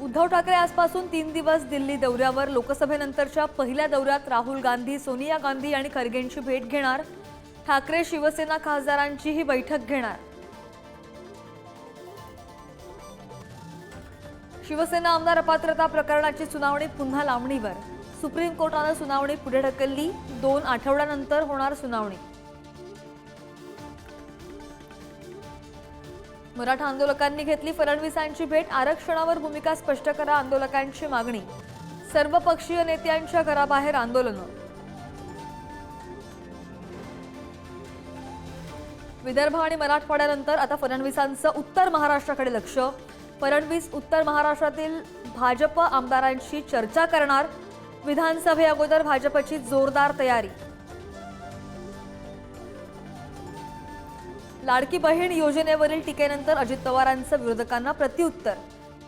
उद्धव ठाकरे आजपासून तीन दिवस दिल्ली दौऱ्यावर. लोकसभेनंतरच्या पहिल्या दौऱ्यात राहुल गांधी सोनिया गांधी आणि खरगेंची भेट घेणार. ठाकरे शिवसेना खासदारांचीही बैठक घेणार. शिवसेना आमदार अपात्रता प्रकरणाची सुनावणी पुन्हा लांबणीवर. सुप्रीम कोर्टानं सुनावणी पुढे ढकलली. दोन आठवड्यानंतर होणार सुनावणी. मराठा आंदोलकांनी घेतली फडणवीसांची भेट. आरक्षणावर भूमिका स्पष्ट करा आंदोलकांची मागणी. सर्वपक्षीय नेत्यांच्या घराबाहेर आंदोलनं. विदर्भ आणि मराठवाड्यानंतर आता फडणवीसांचं उत्तर महाराष्ट्राकडे लक्ष. फडणवीस उत्तर महाराष्ट्रातील भाजप आमदारांशी चर्चा करणार. विधानसभे अगोदर भाजपची जोरदार तयारी. लाडकी बहीण योजनेवरील टीकेनंतर अजित पवारांचं विरोधकांना प्रत्युत्तर.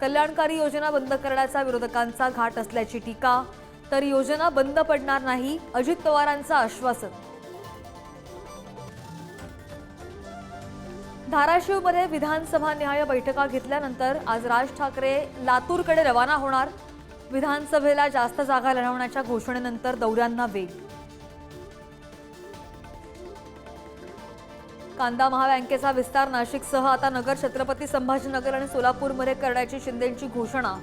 कल्याणकारी योजना बंद करण्याचा विरोधकांचा घाट असल्याची टीका तर योजना बंद पडणार नाही अजित पवारांचं आश्वासन. धाराशिवमध्ये विधानसभा निहाय बैठका घेतल्यानंतर आज राज ठाकरे लातूरकडे रवाना होणार. विधानसभेला जास्त जागा लढवण्याच्या घोषणेनंतर दौऱ्यांना वेग कांदा महाबँकेचा विस्तार नाशिकसह आता नगर छत्रपती संभाजीनगर आणि सोलापूरमध्ये करण्याची शिंदेंची घोषणा.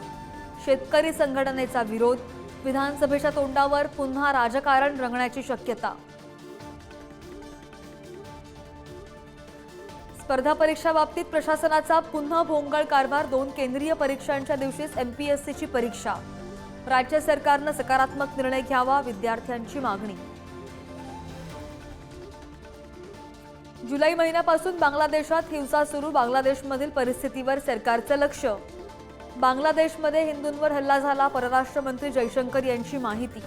शेतकरी संघटनेचा विरोध विधानसभेच्या तोंडावर पुन्हा राजकारण रंगण्याची शक्यता. स्पर्धा परीक्षा बाबतीत प्रशासनाचा पुन्हा भोंगळ कारभार दोन केंद्रीय परीक्षांच्या दिवशीच एमपीएससीची परीक्षा. राज्य सरकारनं सकारात्मक निर्णय घ्यावा विद्यार्थ्यांची मागणी. जुलै महिन्यापासून बांगलादेशात हिंसा सुरू बांगलादेशमधील परिस्थितीवर सरकारचं लक्ष. बांगलादेशमध्ये हिंदूंवर हल्ला झाला परराष्ट्र मंत्री जयशंकर यांची माहिती.